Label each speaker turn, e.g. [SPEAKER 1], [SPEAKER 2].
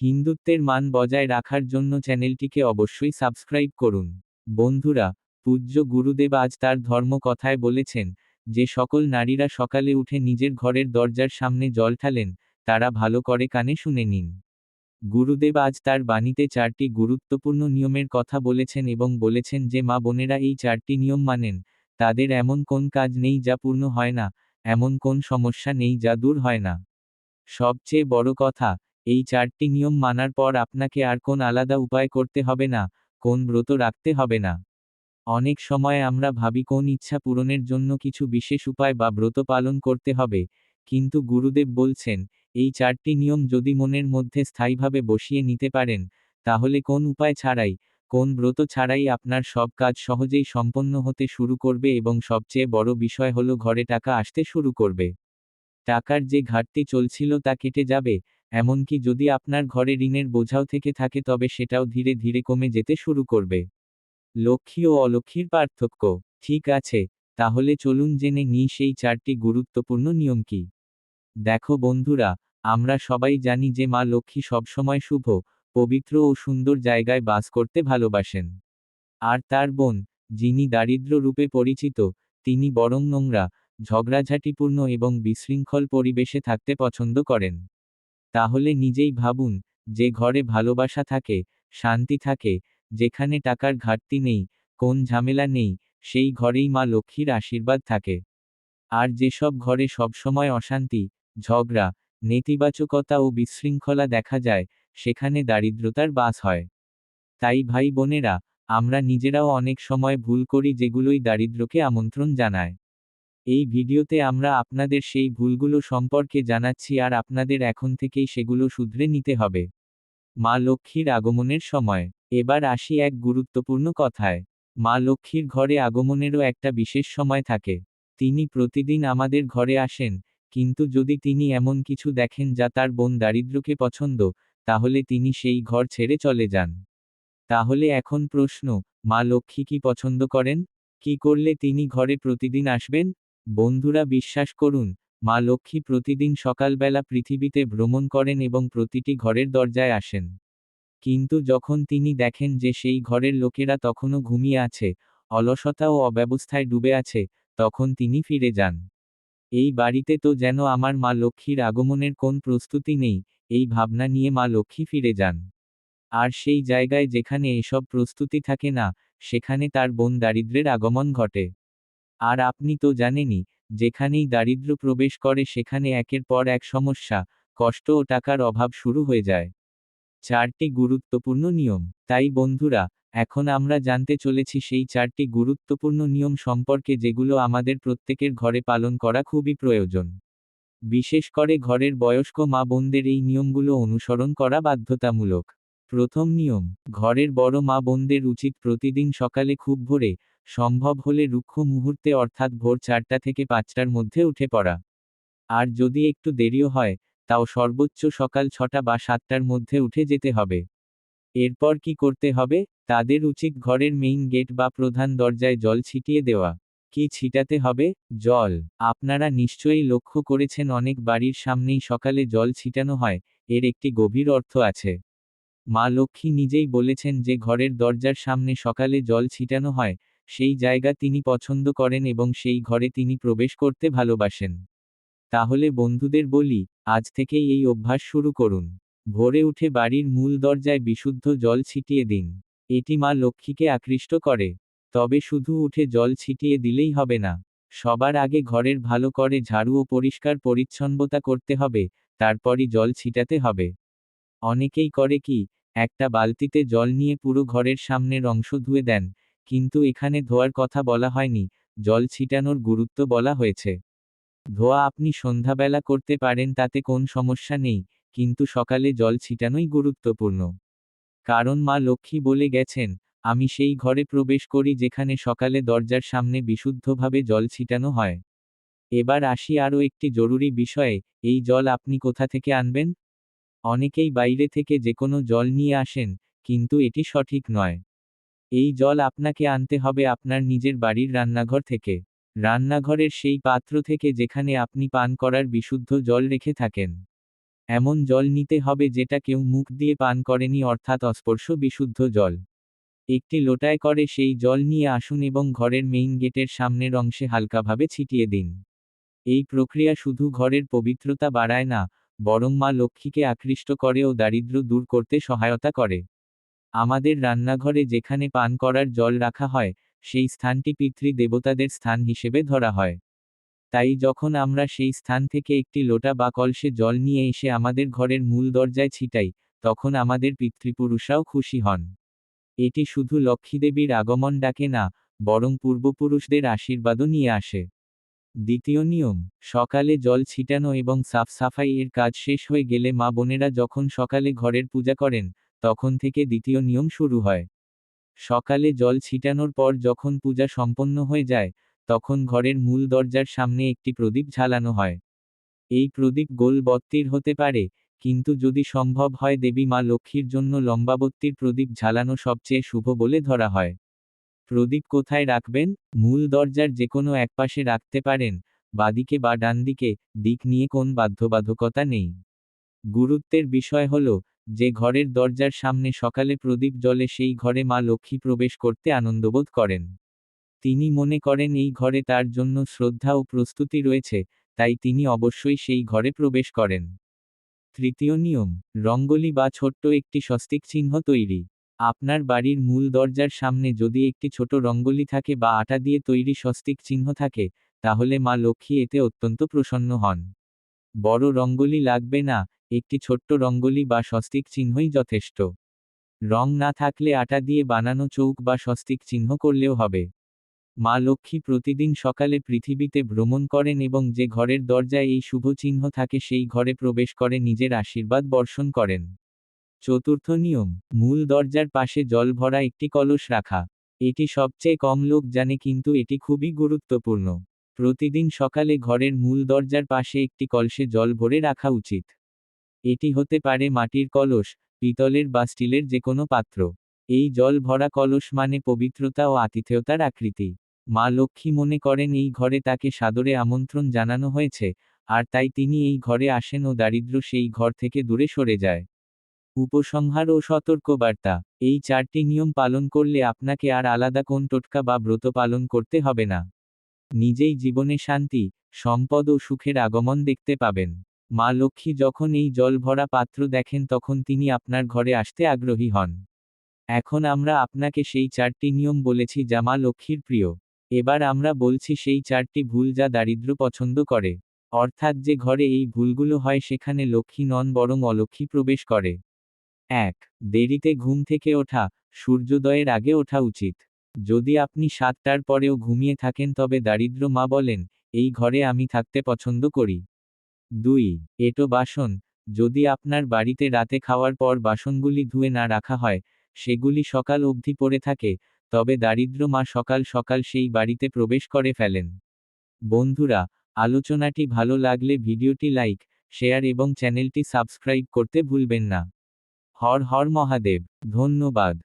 [SPEAKER 1] হিন্দুত্বের মান বজায় রাখার জন্য চ্যানেলটিকে অবশ্যই সাবস্ক্রাইব করুন। বন্ধুরা, পূজ্য গুরুদেব আজ তার ধর্ম কথায় বলেছেন, যে সকল নারীরা সকালে উঠে নিজের ঘরের দরজার সামনে জল ঠালেন তারা ভালো করে কানে শুনে নিন। গুরুদেব আজ তার বাণীতে চারটি গুরুত্বপূর্ণ নিয়মের কথা বলেছেন এবং বলেছেন যে মা বোনেরা এই চারটি নিয়ম মানেন, তাদের এমন কোন কাজ নেই যা পূর্ণ হয় না, এমন কোন সমস্যা নেই যা দূর হয় না। সবচেয়ে বড় কথা এই চারটি নিয়ম মানার পর আপনাকে আর কোন আলাদা উপায় করতে হবে না, কোন ব্রত রাখতে হবে না। অনেক সময় আমরা ভাবি কোন ইচ্ছা পূরণের জন্য কিছু বিশেষ উপায় বা ব্রত পালন করতে হবে, কিন্তু গুরুদেব বলছেন, এই চারটি নিয়ম যদি মনের মধ্যে স্থায়ীভাবে বসিয়ে নিতে পারেন, তাহলে কোন উপায় ছাড়াই, কোন ব্রত ছাড়াই আপনার সব কাজ সহজেই সম্পন্ন হতে শুরু করবে এবং সবচেয়ে বড় বিষয় হলো ঘরে টাকা আসতে শুরু করবে। টাকার যে ঘাটতি চলছিল তা কেটে যাবে এমনকি যদি আপনার ঘরে ঋণের বোঝাও থেকে থাকে তবে সেটাও ধীরে ধীরে কমে যেতে শুরু করবে। লক্ষ্মী ও অলক্ষ্মীর পার্থক্য, ঠিক আছে, তাহলে চলুন জেনে নিই সেই চারটি গুরুত্বপূর্ণ নিয়ম কি। দেখো বন্ধুরা, আমরা সবাই জানি যে মা লক্ষ্মী সবসময় শুভ, পবিত্র ও সুন্দর জায়গায় বাস করতে ভালোবাসেন। আর তার বোন, যিনি দারিদ্র রূপে পরিচিত, তিনি বরং নোংরা, ঝগড়াঝাটিপূর্ণ এবং বিশৃঙ্খল পরিবেশে থাকতে পছন্দ করেন। তাহলে নিজেই ভাবুন, যে ঘরে ভালোবাসা থাকে, শান্তি থাকে, যেখানে টাকার ঘাটতি নেই, কোন ঝামেলা নেই, সেই ঘরেই মা লক্ষ্মীর আশীর্বাদ থাকে। আর যেসব ঘরে সবসময় অশান্তি, ঝগড়া, নেতিবাচকতা ও বিশৃঙ্খলা দেখা যায়, সেখানে দারিদ্রতার বাস হয়। তাই ভাই বোনেরা আমরা নিজেরাও অনেক সময় ভুল করি যেগুলোই দারিদ্রকে আমন্ত্রণ জানায়। এই ভিডিওতে আমরা আপনাদের সেই ভুলগুলো সম্পর্কে জানাচ্ছি আর আপনাদের এখন থেকেই সেগুলো শুধরে নিতে হবে। মা লক্ষ্মীর আগমনের সময়। এবার আসি এক গুরুত্বপূর্ণ কথায়। মা লক্ষ্মীর ঘরে আগমনেরও একটা বিশেষ সময় থাকে। তিনি প্রতিদিন আমাদের ঘরে আসেন, কিন্তু যদি তিনি এমন কিছু দেখেন যা তার বোন দারিদ্রকে পছন্দ, তাহলে তিনি সেই ঘর ছেড়ে চলে যান। তাহলে এখন প্রশ্ন, মা লক্ষ্মী কি পছন্দ করেন? কি করলে তিনি ঘরে প্রতিদিন আসবেন? বন্ধুরা বিশ্বাস করুন, মা লক্ষ্মী প্রতিদিন সকালবেলা পৃথিবীতে ভ্রমণ করেন এবং প্রতিটি ঘরের দরজায় আসেন। কিন্তু যখন তিনি দেখেন যে সেই ঘরের লোকেরা তখনও ঘুমিয়ে আছে, অলসতা ও অব্যবস্থায় ডুবে আছে, তখন তিনি ফিরে যান। এই বাড়িতে তো যেন আমার মা লক্ষ্মীর আগমনের কোন প্রস্তুতি নেই এই ভাবনা নিয়ে মা লক্ষ্মী ফিরে যান। আর সেই জায়গায় যেখানে এসব প্রস্তুতি থাকে না, সেখানে তার বোন দারিদ্রের আগমন ঘটে। আর আপনি তো জানেনই, যেখানেই দারিদ্র প্রবেশ করে সেখানে একের পর এক সমস্যা, কষ্ট ও টাকার অভাব শুরু হয়ে যায়। চারটি গুরুত্বপূর্ণ নিয়ম। তাই বন্ধুরা, এখন আমরা জানতে চলেছি সেই চারটি গুরুত্বপূর্ণ নিয়ম সম্পর্কে যেগুলো আমাদের প্রত্যেকের ঘরে পালন করা খুবই প্রয়োজন। বিশেষ করে ঘরের বয়স্ক মা বোনদের এই নিয়মগুলো অনুসরণ করা বাধ্যতামূলক। প্রথম নিয়ম, ঘরের বড় মা বোনদের উচিত প্রতিদিন সকালে খুব ভোরে সম্ভব হলে রুক্ষ মুহূর্তে অর্থাৎ ভোর চারটা থেকে পাঁচটার মধ্যে উঠে পড়া। আর যদি একটু দেরিও হয়, তাও সর্বোচ্চ সকাল ছটা বা সাতটার মধ্যে উঠে যেতে হবে। এরপর কি করতে হবে? তাদের উচিত ঘরের মেইন গেট বা প্রধান দরজায় জল ছিটিয়ে দেওয়া। কি ছিটাতে হবে? জল। আপনারা নিশ্চয়ই লক্ষ্য করেছেন অনেক বাড়ির সামনেই সকালে জল ছিটানো হয়, এর একটি গভীর অর্থ আছে। মা লক্ষ্মী নিজেই বলেছেন যে ঘরের দরজার সামনে সকালে জল ছিটানো হয় সেই জায়গা তিনি পছন্দ করেন এবং সেই ঘরে তিনি প্রবেশ করতে ভালোবাসেন। তাহলে বন্ধুদের বলি, আজ থেকেই এই অভ্যাস শুরু করুন। ভোরে উঠে বাড়ির মূল দরজায় বিশুদ্ধ জল ছিটিয়ে দিন। এটি মা লক্ষ্মীকে আকৃষ্ট করে। তবে শুধু উঠে জল ছিটিয়ে দিলেই হবে না। সবার আগে ঘরের ভালো করে ঝাড়ু ও পরিষ্কার পরিচ্ছন্নতা করতে হবে, তারপরই জল ছিটাতে হবে। অনেকেই করে কি, একটা বালতিতে জল নিয়ে পুরো ঘরের সামনের অংশ ধুয়ে দেন কিন্তু এখানে ধোয়ার কথা বলা হয়নি, জল ছিটানোর গুরুত্ব বলা হয়েছে। ধোয়া আপনি সন্ধ্যাবেলা করতে পারেন তাতে কোন সমস্যা নেই, কিন্তু সকালে জল ছিটানোই গুরুত্বপূর্ণ। কারণ মা লক্ষ্মী বলে গেছেন, আমি সেই ঘরে প্রবেশ করি যেখানে সকালে দরজার সামনে বিশুদ্ধভাবে জল ছিটানো হয়। এবার আসি আরও একটি জরুরি বিষয়ে, এই জল আপনি কোথা থেকে আনবেন? অনেকেই বাইরে থেকে যে কোনো জল নিয়ে আসেন, কিন্তু এটি সঠিক নয়। এই জল আপনাকে আনতে হবে আপনার নিজের বাড়ির রান্নাঘর থেকে। রান্নাঘরের সেই পাত্র থেকে যেখানে আপনি পান করার বিশুদ্ধ জল রেখে থাকেন। এমন জল নিতে হবে যেটা কেউ মুখ দিয়ে পান করেনি অর্থাৎ অস্পর্শ বিশুদ্ধ জল। একটি লোটায় করে সেই জল নিয়ে আসুন এবং ঘরের মেইন গেটের সামনের অংশে হালকাভাবে ছিটিয়ে দিন। এই প্রক্রিয়া শুধু ঘরের পবিত্রতা বাড়ায় না, বরং মা লক্ষ্মীকে আকৃষ্ট করে ও দারিদ্র্য দূর করতে সহায়তা করে। আমাদের রান্নাঘরে যেখানে পান করার জল রাখা হয়, সেই স্থানটি পিতৃ দেবতাদের স্থান হিসেবে ধরা হয়। তাই যখন আমরা সেই স্থান থেকে একটি লোটা বা কলসে জল নিয়ে এসে আমাদের ঘরের মূল দরজায় ছিটাই, তখন আমাদের পিতৃপুরুষরাও খুশি হন। এটি শুধু লক্ষ্মীদেবীর আগমন ডাকে না, বরং পূর্বপুরুষদের আশীর্বাদও নিয়ে আসে। দ্বিতীয় নিয়ম, সকালে জল ছিটানো এবং সাফ সাফাই এর কাজ শেষ হয়ে গেলে মা বোনেরা যখন সকালে ঘরের পূজা করেন তখন থেকে দ্বিতীয় নিয়ম শুরু হয়। সকালে জল ছিটানোর পর যখন পূজা সম্পন্ন হয়ে যায়, তখন ঘরের মূল দরজার সামনে একটি প্রদীপ ঝালানো হয়। এই প্রদীপ গোল বত্তির হতে পারে, কিন্তু যদি সম্ভব হয় দেবী মা লক্ষ্মীর জন্য লম্বাবত্তির প্রদীপ ঝালানো সবচেয়ে শুভ বলে ধরা হয়। প্রদীপ কোথায় রাখবেন? মূল দরজার যে কোনো একপাশে রাখতে পারেন, বাদিকে বা ডানদিকে, দিক নিয়ে কোন বাধ্যবাধকতা নেই। গুরুত্বের বিষয় হল যে ঘরের দরজার সামনে সকালে প্রদীপ জলে সেই ঘরে মা লক্ষ্মী প্রবেশ করতে আনন্দবোধ করেন। তিনি মনে করেন এই ঘরে তার জন্য শ্রদ্ধা ও প্রস্তুতি রয়েছে, তাই তিনি অবশ্যই সেই ঘরে প্রবেশ করেন। তৃতীয় নিয়ম, রঙ্গলি বা ছোট্ট একটি স্বস্তিক চিহ্ন তৈরি। আপনার বাড়ির মূল দরজার সামনে যদি একটি ছোট রঙ্গলি থাকে বা আটা দিয়ে তৈরি স্বস্তিক চিহ্ন থাকে, তাহলে মা লক্ষ্মী এতে অত্যন্ত প্রসন্ন হন। বড় রঙ্গলি লাগবে না একটি ছোট্ট রঙ্গলি বা স্বস্তিক চিহ্নই যথেষ্ট। রং না থাকলে আটা দিয়ে বানানো চৌক বা স্বস্তিক চিহ্ন করলেও হবে। মা লক্ষ্মী প্রতিদিন সকালে পৃথিবীতে ভ্রমণ করেন এবং যে ঘরের দরজায় এই শুভ চিহ্ন থাকে সেই ঘরে প্রবেশ করে নিজের আশীর্বাদ বর্ষণ করেন। চতুর্থ নিয়ম, মূল দরজার পাশে জল ভরা একটি কলস রাখা। এটি সবচেয়ে কম লোক জানে কিন্তু এটি খুবই গুরুত্বপূর্ণ। প্রতিদিন সকালে ঘরের মূল দরজার পাশে একটি কলসে জল ভরে রাখা উচিত। এটি হতে পারে মাটির কলস, পিতলের বা স্টিলের যে কোনো পাত্র। এই জল ভরা কলস মানে পবিত্রতা ও আতিথেয়তার আকৃতি। মা লক্ষ্মী মনে করেন এই ঘরে তাকে সাদরে আমন্ত্রণ জানানো হয়েছে, আর তাই তিনি এই ঘরে আসেন ও দারিদ্র সেই ঘর থেকে দূরে সরে যায়। উপসংহার ও সতর্কবার্তা। এই চারটি নিয়ম পালন করলে আপনাকে আর আলাদা কোন টোটকা বা ব্রত পালন করতে হবে না। নিজেই জীবনে শান্তি, সম্পদ ও সুখের আগমন দেখতে পাবেন। মা লক্ষ্মী যখন এই জল ভরা পাত্র দেখেন তখন তিনি আপনার ঘরে আসতে আগ্রহী হন। এখন আমরা আপনাকে সেই চারটি নিয়ম বলেছি যা মা লক্ষ্মীর প্রিয়। এবার আমরা বলছি সেই চারটি ভুল যা দারিদ্র পছন্দ করে। অর্থাৎ যে ঘরে এই ভুলগুলো হয় সেখানে লক্ষ্মী নন বরং অলক্ষ্মী প্রবেশ করে। এক, দেরিতে ঘুম থেকে ওঠা, সূর্যোদয়ের আগে ওঠা উচিত। যদি আপনি সাতটার পরেও ঘুমিয়ে থাকেন তবে দারিদ্র মা বলেন, এই ঘরে আমি থাকতে পছন্দ করি। দুই, এটো বাসন, যদি আপনার বাড়িতে রাতে খাওয়ার পর বাসনগুলি ধুয়ে না রাখা হয়, সেগুলি সকাল অবধি পড়ে থাকে, তবে দারিদ্র মা সকাল সকাল সেই বাড়িতে প্রবেশ করে ফেলেন। বন্ধুরা, আলোচনাটি ভালো লাগলে ভিডিওটি লাইক, শেয়ার এবং চ্যানেলটি সাবস্ক্রাইব করতে ভুলবেন না। হর হর মহাদেব, ধন্যবাদ।